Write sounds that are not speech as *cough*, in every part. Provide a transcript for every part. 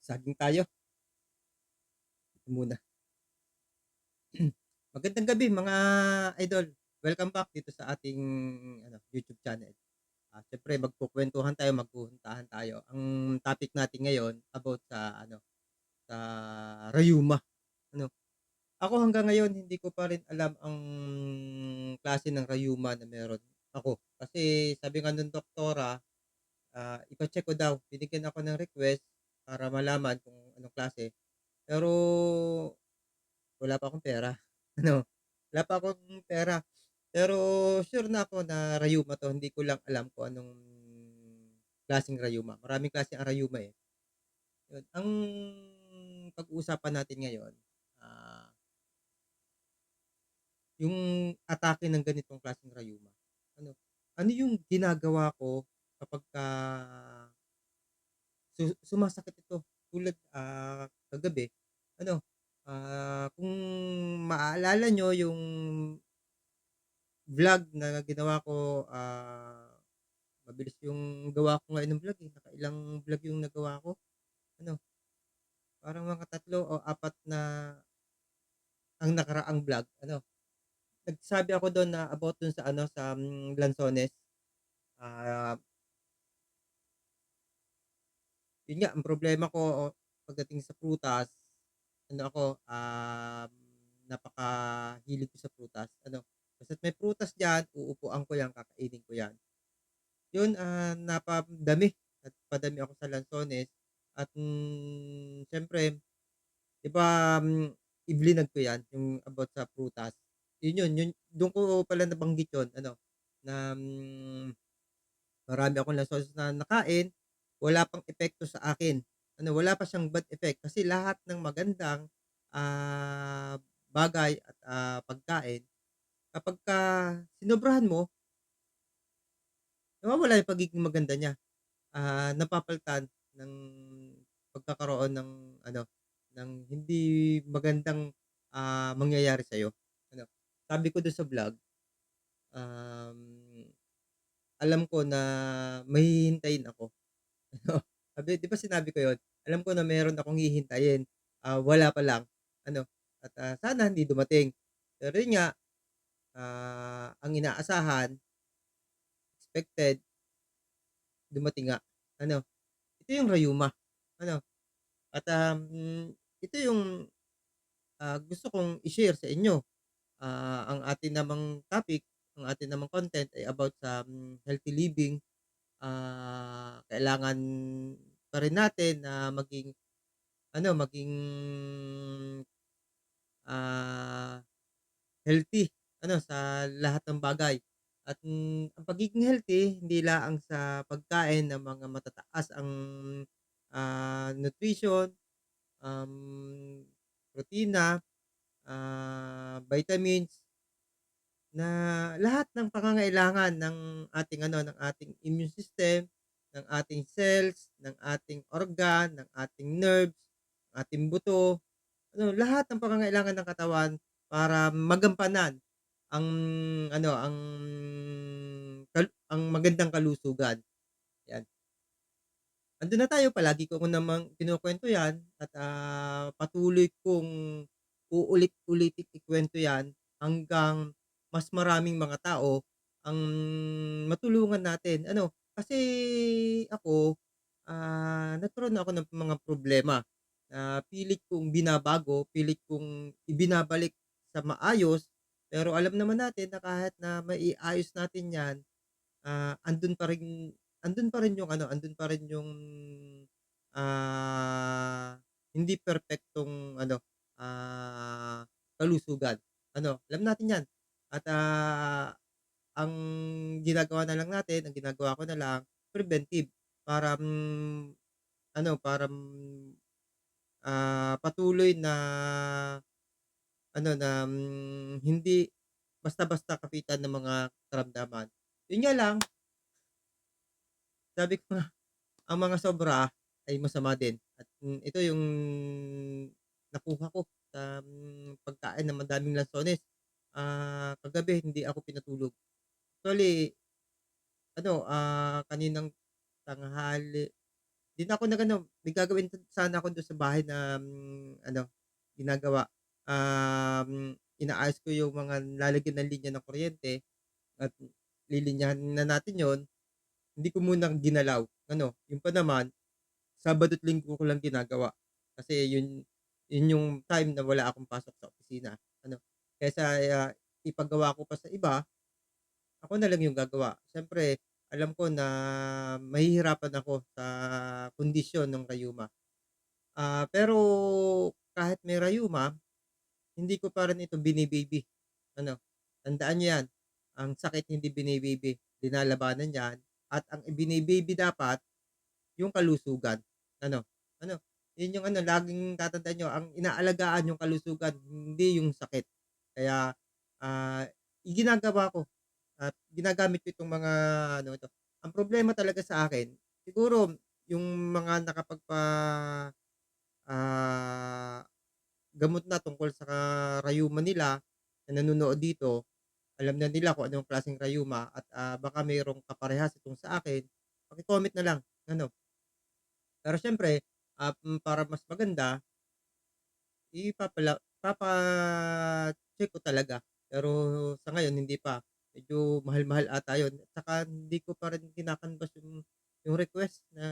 Magsaging tayo. Ito muna. *clears throat* Magandang gabi mga idol. Welcome back dito sa ating ano, YouTube channel. Ah, siyempre magkukuwentuhan tayo, magkukuntahan tayo. Ang topic natin ngayon about sa ano, sa rayuma, ano. Ako hanggang ngayon hindi ko pa rin alam ang klase ng rayuma na meron ako. Kasi sabi nga nung doktora, ah, ipa-check ko daw. Binigyan ako ng request para malaman kung anong klase. Pero wala pa akong pera. *laughs* Ano, wala pa akong pera. Pero sure na ako na rayuma 'to. Hindi ko lang alam kung anong klaseng rayuma. Maraming klase ang rayuma, eh. Yun, ang pag-uusapan natin ngayon, ah yung atake ng ganitong klaseng rayuma. Ano, ano yung ginagawa ko kapagka su sumasakit ito? Tulad, ah, kagabi, ano, ah, kung maaalala niyo yung vlog na ginawa ko, ah, mabilis yung gawa ko ngayon ng vlog, eh, nakailang vlog yung nagawa ko. Ano, parang mga 3 o 4 na ang nakaraang vlog, ano. Nagsabi ako dun na about dun sa ano, sa, hmm, lansones. Ah yun nga, ang problema ko pagdating sa prutas, ano ako, um, napakahilig ko sa prutas, ano. Basta't may prutas diyan, uupuan ko yan, kakainin ko yan. Yun, ah, napadami, napadami ako sa lansones at, hmm, siyempre, 'di ba, hmm, iblinag ko yan, yung about sa prutas. Yun yun, yun dun ko pala nabanggit yun ano, na, hmm, marami akong lansones na nakain, wala pang epekto sa akin. Ano, wala pa siyang bad effect kasi lahat ng magandang, ah, bagay at, ah, pagkain kapagka sinobrahan mo nawawala yung pagiging maganda niya. Ah, napapalitan ng pagkakaroon ng ano, ng hindi magandang, ah, mangyayari sa'yo, ano. Sabi ko dun sa vlog, um, alam ko na may hihintayin ako, ano. *laughs* Sabi 'di ba sinabi ko yun? Alam ko na meron akong hihintayin, ah, wala pa lang, ano, at, ah, sana hindi dumating. Pero yun nga, ah, ang inaasahan, expected dumating nga, ano. Ito yung rayuma, ano. At, um, ito yung, ah, gusto kong i-share sa inyo. Ah, ang atin namang topic, ang atin namang content ay about sa, hmm, healthy living. Ah, kailangan pa rin natin na maging ano, maging ah, healthy ano, sa lahat ng bagay. At, hmm, ang pagiging healthy hindi laang sa pagkain ng mga matataas ang, ah, nutrition, um, protina, ah, vitamins, na lahat ng pangangailangan ng ating ano, ng ating immune system, ng ating cells, ng ating organ, ng ating nerves, ating buto, ano, lahat ng pangangailangan ng katawan para magampanan ang ano, ang kal ang magandang kalusugan, 'yan. Andun na tayo, palagi ko namang kinukuwento 'yan at, ah, patuloy kong uulit-uliting ikuwento 'yan hanggang mas maraming mga tao ang matulungan natin, ano. Kasi ako, ah, nagkaroon na ako ng mga problema na pilit kong binabago, pilit kong ibinabalik sa maayos. Pero alam naman natin na kahit na maiayos natin 'yan, ah, andun pa rin andun pa rin yung ano, andun pa rin yung, ah, hindi perpektong ano, ah, kalusugan, ano, alam natin 'yan. At, ah, ang ginagawa na lang natin, ang ginagawa ko na lang, preventive para, hmm, ano, para, hmm, ah, patuloy na ano, na, hmm, hindi basta-basta kapitan ng mga karamdaman. Yun nga lang sabi ko nga, ang mga sobra ay masama din at, hmm, ito yung nakuha ko sa, hmm, pagkain ng madaming lansones. Ah, kagabi hindi ako pinatulog. Actually, ano, ah, kaninang tanghali 'Di na ako nag-ano, may gagawin sana ako dun sa bahay na, hmm, ano, ginagawa. Um, inaayos ko yung mga lalagyan ng linya ng kuryente at lilinyahin na natin yun. Hindi ko muna ginalaw, ano, yun pa naman, Sabado't Linggo ko lang ginagawa. Kasi yun yun yung time na wala akong pasok sa opisina. Kaysa, ah, ipagawa ko pa sa iba, ako na lang yung gagawa. Siyempre alam ko na mahihirapan ako sa kondisyon ng rayuma. Ah, pero kahit may rayuma, hindi ko pa rin ito bini-baby, ano. Tandaan niyo 'yan, ang sakit hindi bini-baby, linalabanan 'yan at ang ibini-baby dapat yung kalusugan, ano. Ano, yun yung ano, laging tatandaan niyo, ang inaalagaan yung kalusugan, hindi yung sakit. Kaya, ah, iginagawa ko at ginagamit ko itong mga ano ito. Ang problema talaga sa akin, siguro yung mga nakapagpa ah, gamot na tungkol sa rayuma nila na nanonood dito, alam na nila kung anong klaseng rayuma at, ah, baka mayroong kaparehas itong sa akin, paki-comment na lang, ano. Pero siyempre, ah, para mas maganda, ipapala papa-check ko talaga. Pero sa ngayon hindi pa, medyo mahal-mahal ata yun at saka hindi ko pa rin kina-canvas yung yung request na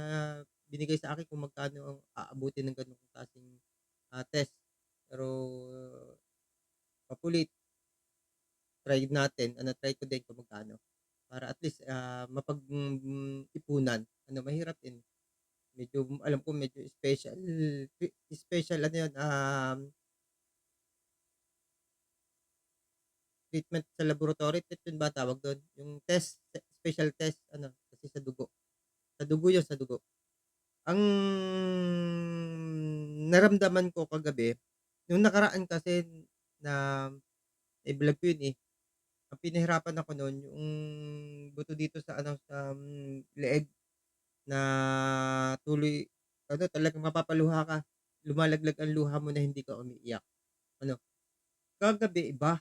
binigay sa akin kung magkano ang aabutin ng ganong klaseng, ah, test. Pero mapulit try natin, ano, try ko din kung magkano. Para at least, ah, mapag-ipunan. Ano, mahirap din. Medyo alam ko medyo special special ano yun, um treatment sa laboratory, yun ba tawag dun? Yung test, special test ano, kasi sa dugo. Sa dugo yun, sa dugo. Ang naramdaman ko kagabi, nung nakaraan kasi na i-vlog ko yun, eh. Ang pinahirapan ako nun yung buto dito sa ano, sa, hmm, leeg na tuloy ano, talagang mapapaluha ka. Lumalaglag ang luha mo na hindi ka umiiyak, ano. Kagabi iba.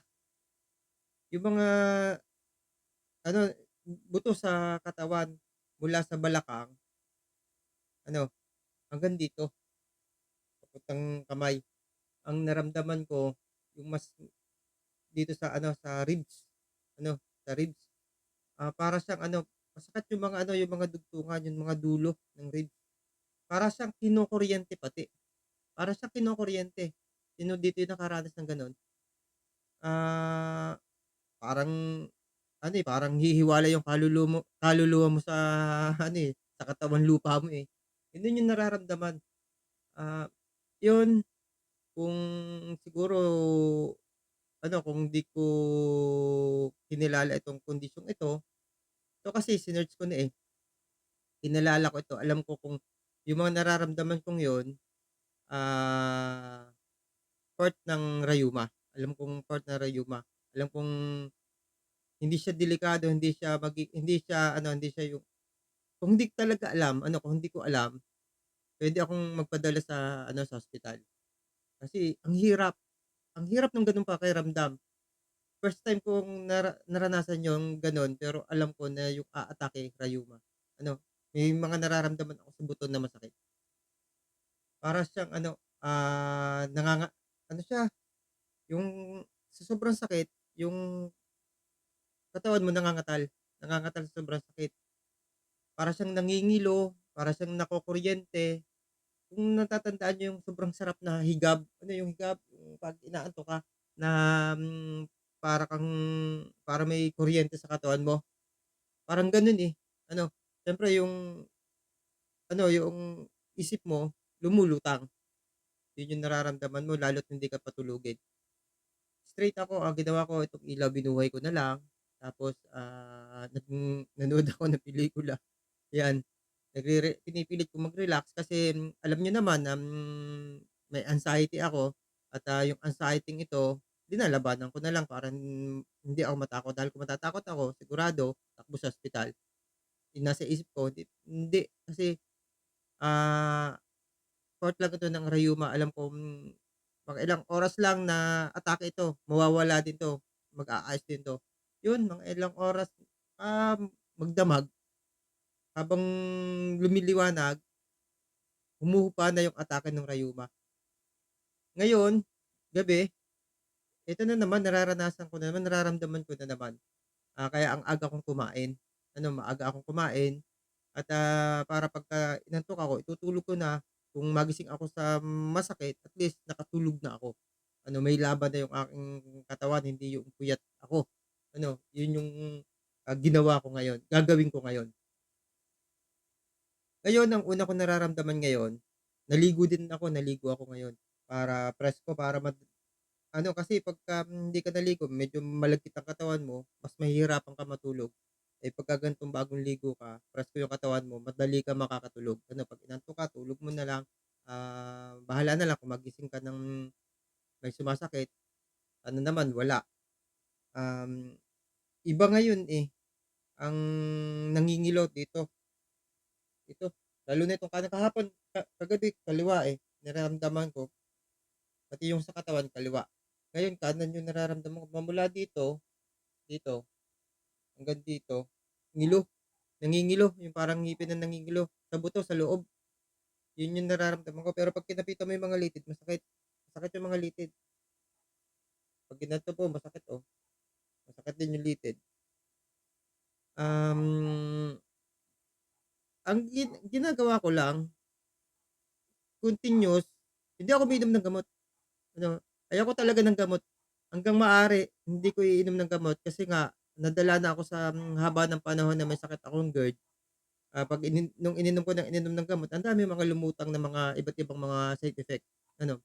Yung mga ano, buto sa katawan mula sa balakang ano, hanggang dito, papuntang kamay. Ang naramdaman ko yung mas dito sa ano, sa ribs, ano, sa ribs. Ah, para siyang ano, masakit yung mga ano, yung mga dugtungan, yung mga dulo ng ribs. Para siyang kinukuryente pati. Para siyang kinukuryente. Sino dito yung nakaranas ng gano'n? Ah, parang ano, eh, parang hihiwalay yung kaluluwa mo kaluluwa mo sa *laughs* ano, eh, sa katawang lupa mo, eh. Yun yung nararamdaman. Ah, yun kung siguro ano, kung di ko kinilala itong kondisyong ito, ito kasi sinearch ko na, eh. Kinalala ko ito, alam ko kung yung mga nararamdaman kong yun, ah, part ng rayuma. Alam kong part ng rayuma. Alam kong hindi siya delikado, hindi siya magi hindi siya ano, hindi siya yung kung hindi talaga alam, ano, kung hindi ko alam, puwede akong magpadala sa ano, sa ospital. Kasi ang hirap, ang hirap ng gano'ng pakiramdam. First time kong nara naranasan yung gano'n, pero alam ko na yung aatake rayuma. Ano, may mga nararamdaman ako sa buto na masakit. Para siyang ano, ah, nanganga ano siya, yung sa sobrang sakit, yung katawan mo nangangatal, nangangatal sa sobrang sakit. Para siyang nangingilo, para siyang nakukuryente. Kung natatandaan niyo yung sobrang sarap na higab, ano yung higab, yung 'pag inaantok ka na, hmm, para kang para may kuryente sa katawan mo, parang gano'n, eh. Ano, siyempre yung ano, yung isip mo lumulutang. Yun yung nararamdaman mo lalo't hindi ka patulugin. Straight ako, ang ginawa ko itong ilaw binuhay ko na lang, tapos, nag *laughs* nanood ako ng pelikula, 'yan. Nagrere pinipilit kong mag-relax kasi, hmm, alam niyo naman na, hmm, may anxiety ako. At, ah, yung anxiety-ng ito linalabanan ko na lang para hin hindi ako matakot. Dahil kung matatakot ako sigurado takbo sa ospital. Nasa isip ko di hindi. Kasi, ah, part lang ito ng rayuma. Alam kong mga ilang oras lang na atake ito, mawawala din 'to, mag-aayos din 'to. Yun mga ilang oras, um, magdamag habang lumiliwanag humuhupa na yung atake ng rayuma. Ngayon, gabi, ito na naman nararanasan ko na naman, nararamdaman ko na naman. Ah, kaya ang aga kong kumain, ano, maaga akong kumain at, ah, para pagka inantok ako itutulog ko na. Kung magising ako sa masakit, at least nakatulog na ako. Ano, may laban na yung aking katawan, hindi yung puyat ako. Ano, yun yung, ah, ginawa ko ngayon, gagawin ko ngayon. Ngayon, ang una kong nararamdaman ngayon, naligo din ako, naligo ako ngayon para presko, para mad ano kasi pagka hindi ka naligo medyo malagkit ang katawan mo, mas mahihirapan ka matulog. Eh, pagka ganitong bagong ligo ka, presko yung katawan mo, madali kang makakatulog. Ano, 'pag inantok ka, tulog mo na lang, ah, bahala na lang kung magising ka ng may sumasakit, ano naman, wala. Um, iba ngayon, eh, ang nangingilot dito. Ito, lalo na itong kahapon ka kagabi kaliwa, eh, nararamdaman ko. Pati yung sa katawan kaliwa. Ngayon kanan yung nararamdaman ko, magmula dito, dito, hanggang dito, ngilo, nangingilo, yung parang ngipin na nangingilo, sa buto, sa loob. Yun yung nararamdaman ko, pero 'pag kinapitan mo yung mga litid masakit, masakit yung mga litid. 'Pag ginanto po masakit, oh, masakit din yung litid. Um ang gin ginagawa ko lang continuous, hindi ako umiinom ng gamot. Ano, ayoko talaga ng gamot. Hanggang maaari hindi ko iinom ng gamot kasi nga nadala na ako sa hmm, haba ng panahon na may sakit akong GERD. Ah, 'pag inin nung ininom ko ng ininom ng gamot ang daming mga lumutang na mga iba't ibang mga side effect, ano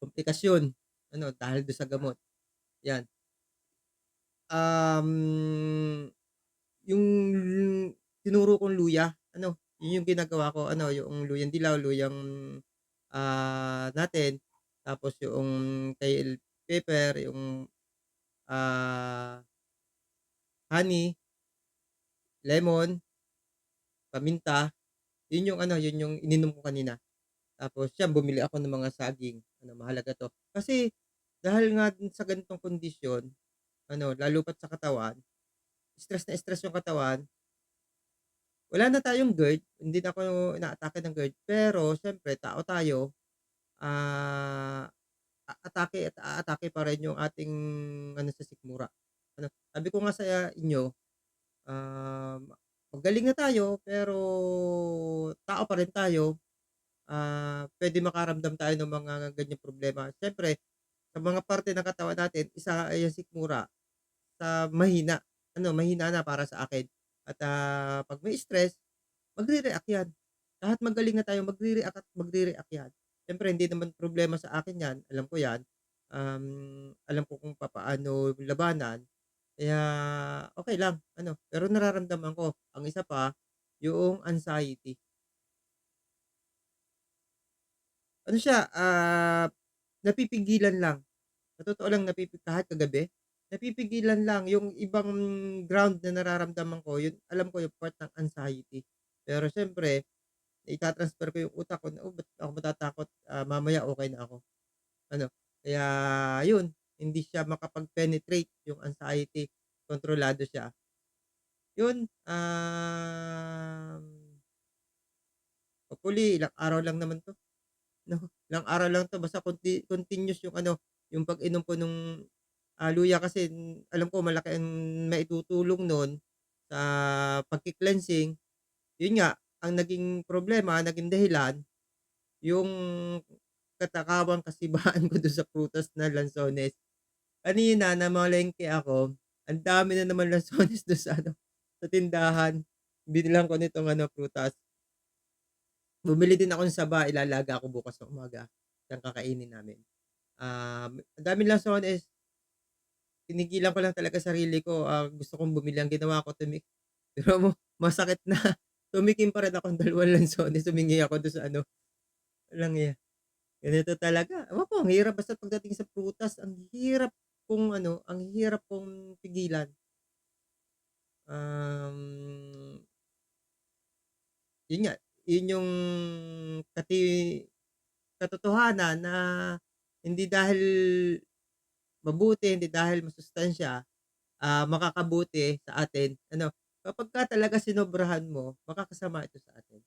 komplikasyon, ano, dahil dun sa gamot, 'yan. Um, yung tinuro kong luya, ano, yun yung ginagawa ko, ano, yoong luyang dilaw, luyang, ah, natin, tapos yoong bell pepper, yung, ah honey lemon paminta, yun yung ano, yun yung ininom ko kanina. Tapos yan, bumili ako ng mga saging, ano, mahalaga 'to. Kasi dahil nga sa ganitong kondisyon, ano, lalo pa't sa katawan, stress na stress yung katawan wala na tayong GERD, hindi na ako inaatake ng GERD, pero siyempre tao tayo, ah, aatake at aatake pa rin yung ating ano sa sikmura. Ano, sabi ko nga sa inyo, um, magaling na tayo pero tao pa rin tayo. Ah, puwede makaramdam tayo ng mga ganyang problema. Siyempre sa mga parte ng katawan natin, isa ay ang sikmura sa mahina, ano, mahina na para sa akin at, ah, 'pag may stress, magre-react 'yan. Kahit magaling na tayo magre-react at magre-react 'yan. Siyempre hindi naman problema sa akin 'yan, alam ko 'yan. Um, alam ko kung papaano labanan, kaya okey lang ano, pero nararamdaman ko ang isa pa, yoong anxiety. Ano siya, ah, napipigilan lang. Sa totoo lang napipi kahit kagabi, napipigilan lang yung ibang ground na nararamdaman ko yun alam ko yung part ng anxiety. Pero siyempre ita-transfer ko yung utak ko na, "Oh, ba't ako matatakot, ah, mamaya okey na ako." Ano, kaya yun, hindi siya makapag-penetrate yung anxiety, kontrolado siya. Yun, um hopefully ilang araw lang naman 'to, 'no? Ilang araw lang 'to basta conti continuous yung ano, yung pag-inom ko nung, ah, luya kasi alam ko malaki ang maitutulong nun sa pagki-cleansing. Yun nga, ang naging problema, naging dahilan, yung katakawang *laughs* kasibahan ko dun sa prutas na lansones. Kanina namalengke ako, ang dami na naman *laughs* lansones dun sa ano, sa tindahan. Binilhan ko nitong ano, prutas. Bumili din ako ng saba, ilalaga ko bukas ng umaga, yang kakainin namin. Um, ang daming lansones. Tinigilan ko lang talaga sarili ko, ah, gusto kong bumili, ang ginawa ko tumi *laughs* pero masakit na, tumikim pa rin ako *laughs* ng dalawang lansones, humingi ako dun sa ano, walang ya. Ganito talaga, ewan ko ang hirap. Basta pagdating sa prutas ang hirap kong ano, ang hirap kong pigilan. Um Yun nga, yun yung kati katotohanan na hindi dahil mabuti, hindi dahil masustansya, ah, makakabuti sa atin. Ano, kapagka talaga sinobrahan mo, makakasama ito sa atin.